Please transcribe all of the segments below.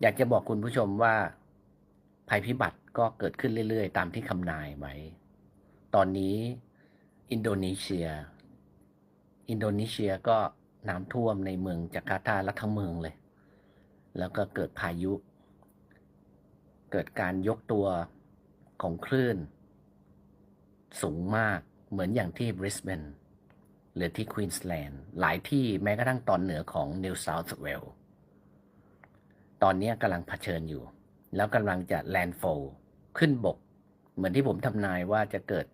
อยากจะบอกคุณผู้ชมว่าภัยพิบัติก็เกิดขึ้นเรื่อยๆ ตามที่คำนายไว้ ตอนนี้อินโดนีเซีย อินโดนีเซียก็น้ำท่วมในเมืองจาการ์ตาและทั้งเมืองเลย แล้วก็เกิดพายุ เกิดการยกตัวของคลื่น สูงมากเหมือนอย่างที่บริสเบนหรือที่ควีนสแลนด์หลายที่แม้กระทั่งตอนเหนือของนิวเซาท์เวลส์ อนนี้กำลังเผชิญอยู่ แล้วกำลังจะแลนด์โฟลขึ้นบก เหมือนที่ผมทำนายว่าจะเกิด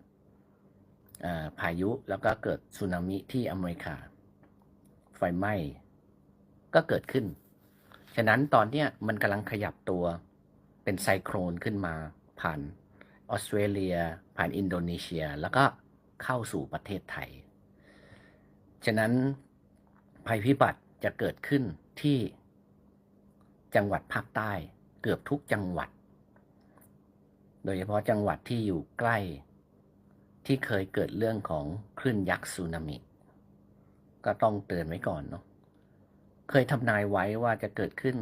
าพายุแล้วก็เกิดสึนามิที่อเมริกา ไฟไหม้ก็เกิดขึ้น ฉะนั้นตอนนี้มันกำลังขยับตัวเป็นไซโครนขึ้นมาผ่านออสเตรเลีย ผ่านอินโดนีเซียแล้วก็เข้าสู่ประเทศไทย ฉะนั้นภัยพิบัติจะเกิดขึ้นที่ จังหวัดภาคใต้เกือบทุกจังหวัด โดยเฉพาะจังหวัดที่อยู่ใกล้ ที่เคยเกิดเรื่องของคลื่นยักษ์สึนามิ ก็ต้องเตือนไว้ก่อนเนาะเคยทำนายไว้ว่าจะเกิดขึ้น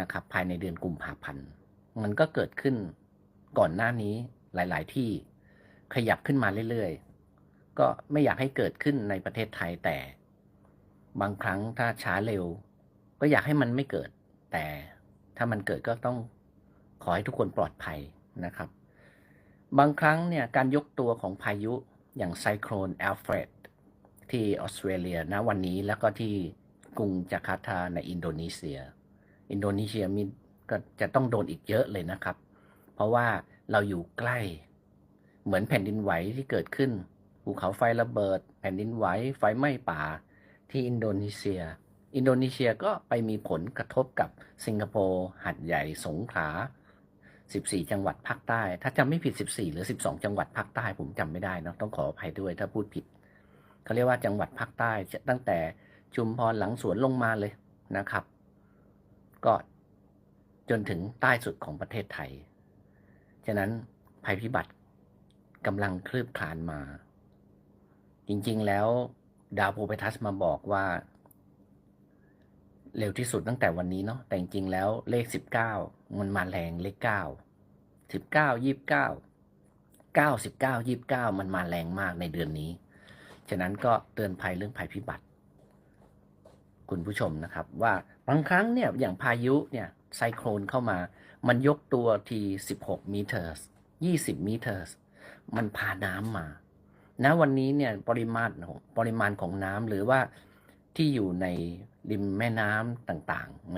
นะครับ ภายในเดือนกุมภาพันธ์ มันก็เกิดขึ้นก่อนหน้านี้หลาย ๆ ที่ขยับขึ้นมาเรื่อย ๆ ก็ไม่อยากให้เกิดขึ้นในประเทศไทยแต่ บางครั้งถ้าช้าเร็ว ก็อยากให้มันไม่เกิด แต่ถ้ามันเกิดก็ต้องขอให้ทุกคนปลอดภัยนะครับ บางครั้งเนี่ยการยกตัวของพายุอย่างไซโครนแอลเฟรดที่ออสเตรเลียนะวันนี้แล้วก็ที่กรุงจาการ์ตาในอินโดนีเซีย อินโดนีเซียมีก็จะต้องโดนอีกเยอะเลยนะครับ เพราะว่าเราอยู่ใกล้ เหมือนแผ่นดินไหวที่เกิดขึ้นภูเขาไฟระเบิด แผ่นดินไหวไฟไหม้ป่าที่อินโดนีเซีย อินโดนีเซียก็ไปมีผลกระทบกับสิงคโปร์หัดใหญ่สงขลา 14 จังหวัดภาคใต้ ถ้าจำไม่ผิด 14 หรือ 12 จังหวัดภาคใต้ผมจำไม่ได้นะต้องขออภัยด้วยถ้าพูดผิดเขาเรียกว่าจังหวัดภาคใต้ตั้งแต่ชุมพรหลังสวนลงมาเลยนะครับ ก็จนถึงใต้สุดของประเทศไทย ฉะนั้นภัยพิบัติกำลังคลืบคลานมา จริงๆแล้วดาวโพเปทัสมาบอกว่า เร็วที่สุดตั้งแต่วันนี้เนาะแต่จริงๆแล้วเลขสิบเก้ามันมาแรงเลขเก้าสิบเก้ายี่บเก้าเก้าสิบเก้ายี่บเก้ามันมาแรงมากในเดือนนี้ ฉะนั้นก็เตือนภัยเรื่องภัยพิบัติ คุณผู้ชมนะครับ ว่าบางครั้งเนี่ยอย่างพายุเนี่ยไซโครนเข้ามา มันยกตัวที16มิเตอร์20มิเตอร์มันพาน้ำมาณวันนี้เนี่ยปริมาณของปริมาณของน้ำหรือว่า ที่อยู่ในริมแม่น้ำต่างๆ